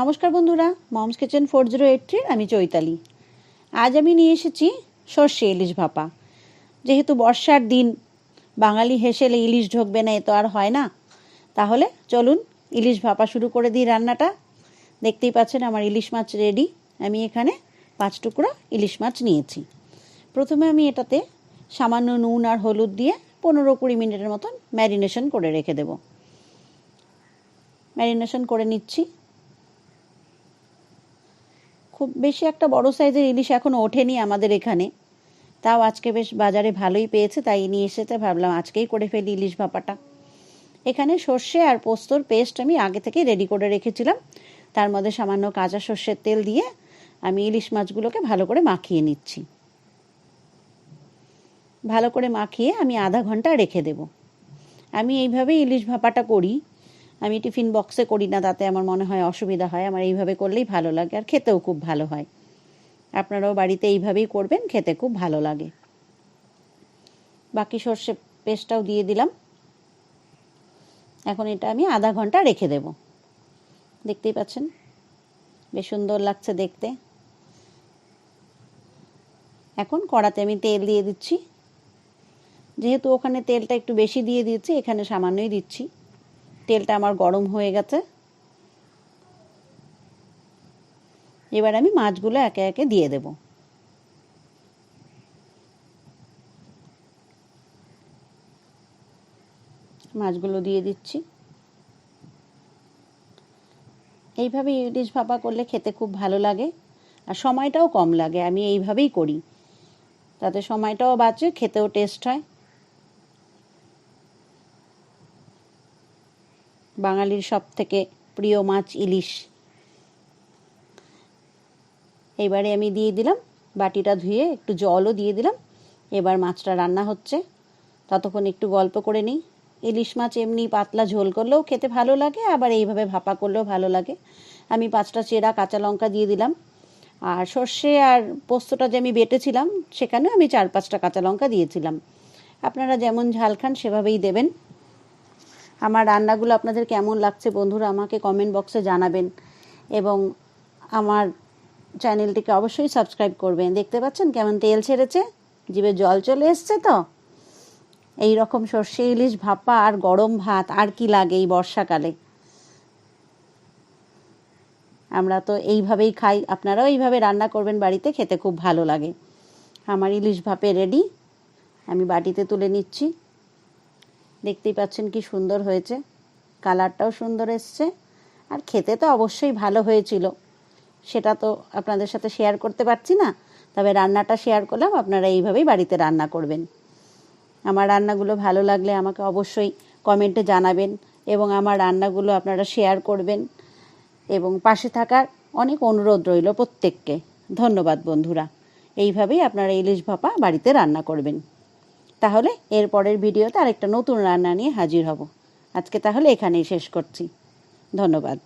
নমস্কার বন্ধুরা, mom's kitchen four zero eight থ্রির, আমি চৈতালি। আজ আমি নিয়ে এসেছি সর্ষে ইলিশ ভাপা। যেহেতু বর্ষার দিন, বাঙালি হেসেলে ইলিশ ঢুকবে না, এ তো আর হয় না। তাহলে চলুন ইলিশ ভাপা শুরু করে দিই রান্নাটা। দেখতেই পাচ্ছেন আমার ইলিশ মাছ রেডি। আমি এখানে পাঁচ টুকরো ইলিশ মাছ নিয়েছি। প্রথমে আমি এটাতে সামান্য নুন আর হলুদ দিয়ে পনেরো কুড়ি মিনিটের মতন ম্যারিনেশন করে রেখে দেব। ম্যারিনেশন করে নিচ্ছি। খুব বেশি একটা বড় সাইজের ইলিশ এখনও ওঠেনি আমাদের এখানে। তাও আজকে বেশ বাজারে ভালোই পেয়েছে, তাই নিয়ে এসেছে, ভাবলাম আজকেই করে ফেলি ইলিশ ভাপাটা। এখানে সর্ষে আর পোস্তর পেস্ট আমি আগে থেকে রেডি করে রেখেছিলাম। তার মধ্যে সামান্য কাঁচা সর্ষের তেল দিয়ে আমি ইলিশ মাছগুলোকে ভালো করে মাখিয়ে নিচ্ছি। ভালো করে মাখিয়ে আমি আধা ঘণ্টা রেখে দেব। আমি এইভাবেই ইলিশ ভাপাটা করি। আমি টিফিন বক্সে করি না, তাতে আমার মনে হয় অসুবিধা হয়। আমার এইভাবে করলেই ভালো লাগে আর খেতেও খুব ভালো হয়। আপনারাও বাড়িতে এইভাবেই করবেন, খেতে খুব ভালো লাগে। বাকি সর্ষে পেস্টটাও দিয়ে দিলাম। এখন এটা আমি আধা ঘণ্টা রেখে দেব। দেখতেই পাচ্ছেন? বেশ সুন্দর লাগছে দেখতে। এখন কড়াতে আমি তেল দিয়ে দিচ্ছি। যেহেতু ওখানে তেলটা একটু বেশি দিয়ে দিয়েছি, এখানে সামান্যই দিচ্ছি। তেলটা আমার গরম হয়ে গেছে। এবার আমি মাছগুলো একে একে দিয়ে দেব। মাছগুলো দিয়ে দিচ্ছি। এইভাবে ইলিশ ভাপা করলে খেতে খুব ভালো লাগে আর সময়টাও কম লাগে। আমি এইভাবেই করি। তাতে সময়টাও বাঁচে, খেতেও টেস্ট হয়। বাঙালির সব থেকে প্রিয় মাছ ইলিশ। এবারে আমি দিয়ে দিলাম, বাটিটা ধুয়ে একটু জলও দিয়ে দিলাম। এবার মাছটা রান্না হচ্ছে। ততক্ষণ একটু গল্প করে নিই। ইলিশ মাছ এমনি পাতলা ঝোল করলেও খেতে ভালো লাগে, আবার এইভাবে ভাপা করলেও ভালো লাগে। আমি পাঁচটা চেরা কাঁচা লঙ্কা দিয়ে দিলাম। আর সর্ষে আর পোস্তটা যে আমি বেটেছিলাম, সেখানেও আমি চার পাঁচটা কাঁচা লঙ্কা দিয়েছিলাম। আপনারা যেমন ঝাল খান, সেভাবেই দেবেন। আমার রান্নাগুলো আপনাদের কেমন লাগছে বন্ধুরা আমাকে কমেন্ট বক্সে জানাবেন। এবং আমার চ্যানেলটিকে অবশ্যই সাবস্ক্রাইব করবেন। দেখতে পাচ্ছেন কেমন তেল ছেড়েছে? জিভে জল চলে এসছে তো? এই রকম সর্ষে ইলিশ ভাপা আর গরম ভাত, আর কি লাগে এই বর্ষাকালে? আমরা তো এইভাবেই খাই। আপনারাও এইভাবে রান্না করবেন বাড়িতে, খেতে খুব ভালো লাগে। আমার ইলিশ ভাপে রেডি আমি বাটিতে তুলে নিচ্ছি। দেখতেই পাচ্ছেন কি সুন্দর হয়েছে। কালারটাও সুন্দর এসছে। আর খেতে তো অবশ্যই ভালো হয়েছিল। সেটা তো আপনাদের সাথে শেয়ার করতে পারছি না। তবে রান্নাটা শেয়ার করলাম, আপনারা এইভাবেই বাড়িতে রান্না করবেন। আমার রান্নাগুলো ভালো লাগলে আমাকে অবশ্যই কমেন্টে জানাবেন এবং আমার রান্নাগুলো আপনারা শেয়ার করবেন। এবং পাশে থাকার অনেক অনুরোধ রইল প্রত্যেককে। ধন্যবাদ বন্ধুরা। এইভাবেই আপনারা ইলিশ ভাপা বাড়িতে রান্না করবেন। তাহলে এরপরের ভিডিওতে আরেকটা নতুন রান্না নিয়ে হাজির হব। আজকে তাহলে এখানেই শেষ করছি। ধন্যবাদ।